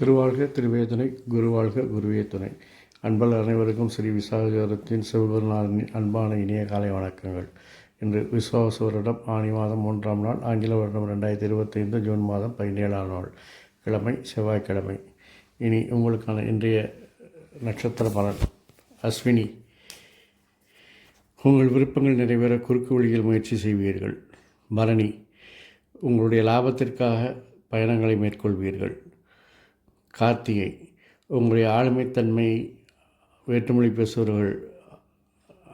திருவாழ்க திருவேதுனை குருவாழ்க குருவே துணை. அன்பல் அனைவருக்கும் ஸ்ரீ விசாகரத்தின் சிவபெருநாதனின் அன்பான இனிய காலை வணக்கங்கள். இன்று விசுவாச வருடம் ஆனி மாதம் மூன்றாம் நாள் ஆங்கில வருடம் ரெண்டாயிரத்தி இருபத்தைந்து ஜூன் மாதம் பதினேழாம் நாள் கிழமை செவ்வாய்க்கிழமை. இனி உங்களுக்கான இன்றைய நட்சத்திர பலன் அஸ்வினி உங்கள் விருப்பங்கள் நிறைவேற குறுக்கு வழியில் முயற்சி செய்வீர்கள். பரணி உங்களுடைய லாபத்திற்காக பயணங்களை மேற்கொள்வீர்கள். கார்த்திகை உங்களுடைய ஆளுமைத்தன்மையை வேற்றுமொழி பேசுபவர்கள்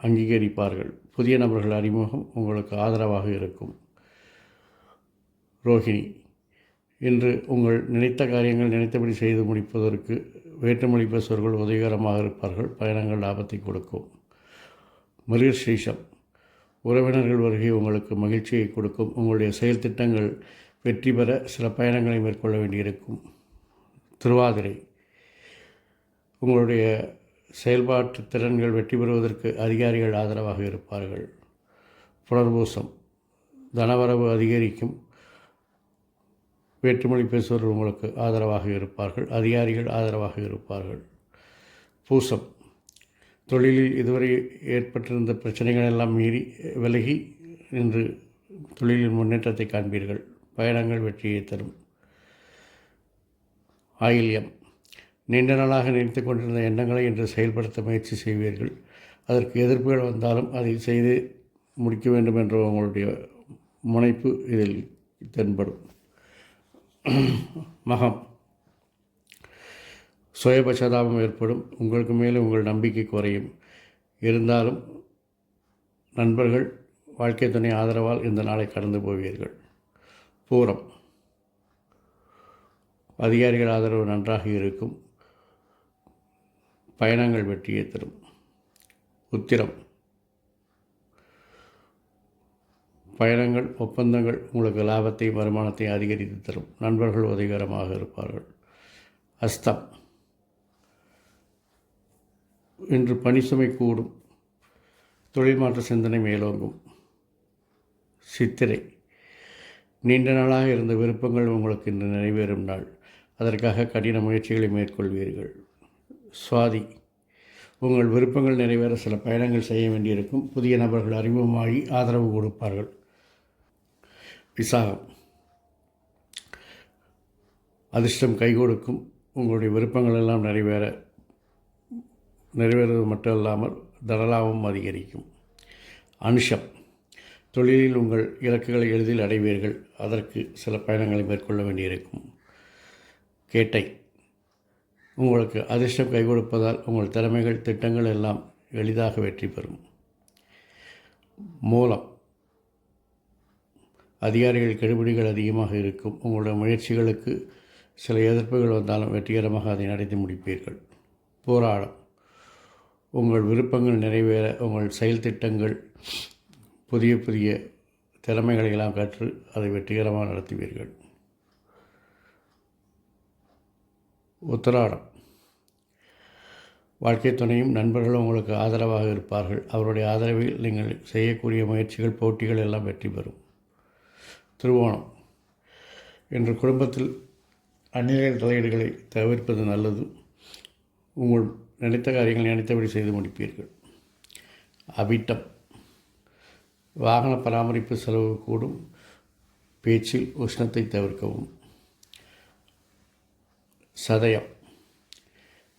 அங்கீகரிப்பார்கள். புதிய நபர்கள் அறிமுகம் உங்களுக்கு ஆதரவாக இருக்கும். ரோஹிணி இன்று உங்கள் நினைத்த காரியங்கள் நினைத்தபடி செய்து முடிப்பதற்கு வேற்றுமொழி பேசுவர்கள் உதவிகரமாக இருப்பார்கள். பயணங்கள் லாபத்தை கொடுக்கும். மிருகஸ்ரீஷம் உறவினர்கள் வருகை உங்களுக்கு மகிழ்ச்சியை கொடுக்கும். உங்களுடைய செயல் திட்டங்கள் வெற்றி பெற சில பயணங்களை மேற்கொள்ள வேண்டியிருக்கும். திருவாதிரை. உங்களுடைய செயல்பாட்டு திறன்கள் வெற்றி பெறுவதற்கு அதிகாரிகள் ஆதரவாக இருப்பார்கள். புனர்பூசம். தனவரவு அதிகரிக்கும். வேற்றுமொழி பேசுபவர்கள் உங்களுக்கு ஆதரவாக இருப்பார்கள் அதிகாரிகள் ஆதரவாக இருப்பார்கள். பூசம். தொழிலில் இதுவரை ஏற்பட்டிருந்த பிரச்சனைகள் எல்லாம் மீறி விலகி இன்று தொழிலின் முன்னேற்றத்தை காண்பீர்கள். பயணங்கள் வெற்றியை தரும். ஆயில்யம். நீண்ட நாளாக நினைத்து கொண்டிருந்த எண்ணங்களை இன்று செயல்படுத்த முயற்சி செய்வீர்கள். அதற்கு எதிர்ப்புகள் வந்தாலும் அதை செய்து முடிக்க வேண்டும் என்ற உங்களுடைய முனைப்பு இதில் தென்படும். மகம். சுயபச்சதாபம் ஏற்படும். உங்களுக்கு மேலே உங்கள் நம்பிக்கை குறையும். இருந்தாலும் நண்பர்கள் வாழ்க்கை துணை ஆதரவால் இந்த நாளை கடந்து போவீர்கள். பூரம். அதிகாரிகள் ஆதரவு நன்றாக இருக்கும். பயணங்கள் வெற்றியை தரும். உத்திரம். பயணங்கள் ஒப்பந்தங்கள் உங்களுக்கு லாபத்தை வருமானத்தை அதிகரித்து தரும். நண்பர்கள் உதவிகரமாக இருப்பார்கள். அஸ்தம். இன்று பணி சுமை கூடும். தொழில் மாற்ற சிந்தனை மேலோங்கும். சித்திரை. நீண்ட நாளாக இருந்த விருப்பங்கள் உங்களுக்கு இன்று நிறைவேறும் நாள். அதற்காக கடின முயற்சிகளை மேற்கொள்வீர்கள். சுவாதி. உங்கள் விருப்பங்கள் நிறைவேற சில பயணங்கள் செய்ய வேண்டியிருக்கும். புதிய நபர்கள் அறிமுகமாகி ஆதரவு கொடுப்பார்கள். விசாகம் அதிர்ஷ்டம் கை கொடுக்கும் உங்களுடைய விருப்பங்கள் எல்லாம் நிறைவேற நிறைவேறுவது மட்டும் இல்லாமல் தனலாபம் அதிகரிக்கும். அனுஷம். தொழிலில் உங்கள் இலக்குகளை எளிதில் அடைவீர்கள். அதற்கு சில பயணங்களை மேற்கொள்ள வேண்டியிருக்கும். கேட்டை. உங்களுக்கு அதிர்ஷ்டம் கை கொடுப்பதால் உங்கள் திறமைகள் திட்டங்கள் எல்லாம் எளிதாக வெற்றி பெறும். மூலம். அதிகாரிகள் கெடுபிடிகள் அதிகமாக இருக்கும். உங்களுடைய முயற்சிகளுக்கு சில எதிர்ப்புகள் வந்தாலும் வெற்றிகரமாக அதை நடத்தி முடிப்பீர்கள். போராடம். உங்கள் விருப்பங்கள் நிறைவேற உங்கள் செயல் திட்டங்கள் புதிய புதிய திறமைகளை எல்லாம் கற்று அதை வெற்றிகரமாக நடத்துவீர்கள். உத்தராடம். வாழ்க்கை துணையும் நண்பர்களும் உங்களுக்கு ஆதரவாக இருப்பார்கள். அவருடைய ஆதரவில் நீங்கள் செய்யக்கூடிய முயற்சிகள் போட்டிகள் எல்லாம் வெற்றி பெறும். திருவோணம் என்று குடும்பத்தில் அந்நிலைய தலையீடுகளை தவிர்ப்பது நல்லது. உங்கள் நினைத்த காரியங்களை நினைத்தபடி செய்து முடிப்பீர்கள். அவிட்டம். வாகன பராமரிப்பு செலவு கூடும். பேச்சில் உஷ்ணத்தை தவிர்க்கவும். சதயம்.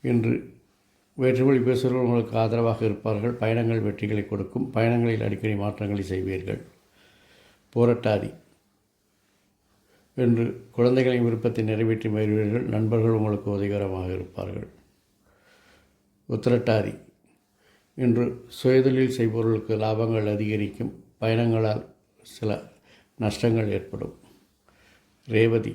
இன்று வேற்றுமொழி பேசுகிறவர்கள் உங்களுக்கு ஆதரவாக இருப்பார்கள். பயணங்கள் வெற்றிகளை கொடுக்கும். பயணங்களில் அடிக்கடி மாற்றங்களை செய்வீர்கள். போராட்டாதி. என்று குழந்தைகளின் விருப்பத்தை நிறைவேற்றி வருவீர்கள் நண்பர்கள் உங்களுக்கு உதவிகரமாக இருப்பார்கள். உத்திரட்டாதி. இன்று சுயதொழில் செய்பவர்களுக்கு லாபங்கள் அதிகரிக்கும். பயணங்களால் சில நஷ்டங்கள் ஏற்படும். ரேவதி.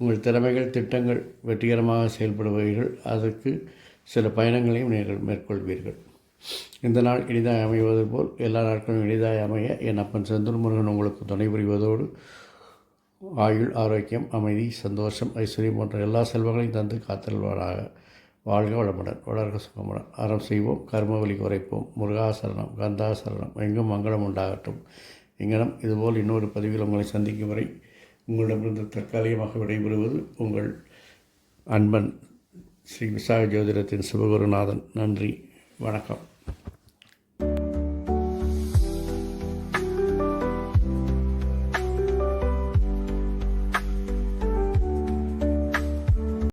உங்கள் திறமைகள் திட்டங்கள் வெற்றிகரமாக செயல்படுவீர்கள் அதற்கு சில பயணங்களையும் நீங்கள் மேற்கொள்வீர்கள். இந்த நாள் இனிதாக அமைவது போல் எல்லா நாட்களும் இனிதாக அமைய என் அப்பன் செந்தூர் முருகன் உங்களுக்கு துணை புரிவதோடு ஆயுள் ஆரோக்கியம் அமைதி சந்தோஷம் ஐஸ்வர்யம் போன்ற எல்லா செல்வங்களையும் தந்து காத்தல்வாராக வாழ்க வளமுடன் வளர்க சுகமுடன். அறம் செய்வோம் கர்மவலி குறைப்போம். முருகாசரணம் கந்தாசரணம் எங்கும் மங்களம் உண்டாகட்டும். இங்கனம் இதுபோல் இன்னொரு பதிவில் உங்களை சந்திக்கும் வரை உங்களிடமிருந்து தற்காலிகமாக விடைபெறுவது உங்கள் அன்பன் ஸ்ரீ விசாக ஜோதிடத்தின் சிவகுருநாதன் நன்றி வணக்கம்.